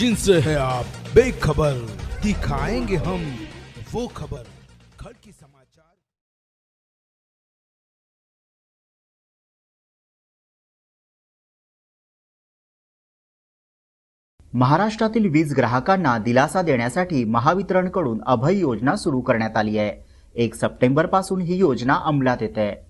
जिनसे है आप। बेखबर दिखाएँगे हम वो खबर। खड़की समाचार। महाराष्ट्रातील वीज ग्राहकांना दिलासा देण्यासाठी महावितरणकडून अभय योजना सुरू करण्यात आली आहे. एक सप्टेंबर पासून ही योजना अंमलात येते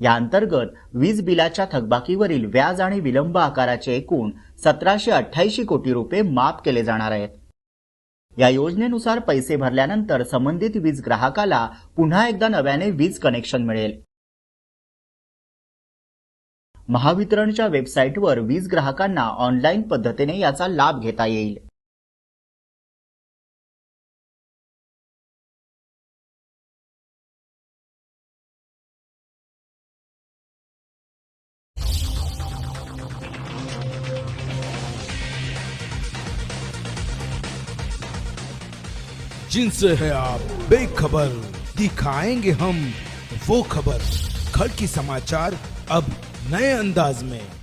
या अंतर्गत वीज बिलाच्या थकबाकीवरील व्याज आणि विलंब आकाराचे एकूण सतराशे अठ्ठ्याऐंशी कोटी रुपये माफ केले जाणार आहेत. या योजनेनुसार पैसे भरल्यानंतर संबंधित वीज ग्राहकाला पुन्हा एकदा नव्याने वीज कनेक्शन मिळेल. महावितरणच्या वेबसाईटवर वीज ग्राहकांना ऑनलाईन पद्धतीने याचा लाभ घेता येईल. जिनसे है आप। बेखबर दिखाएंगे हम वो खबर। खड़की समाचार अब नए अंदाज में।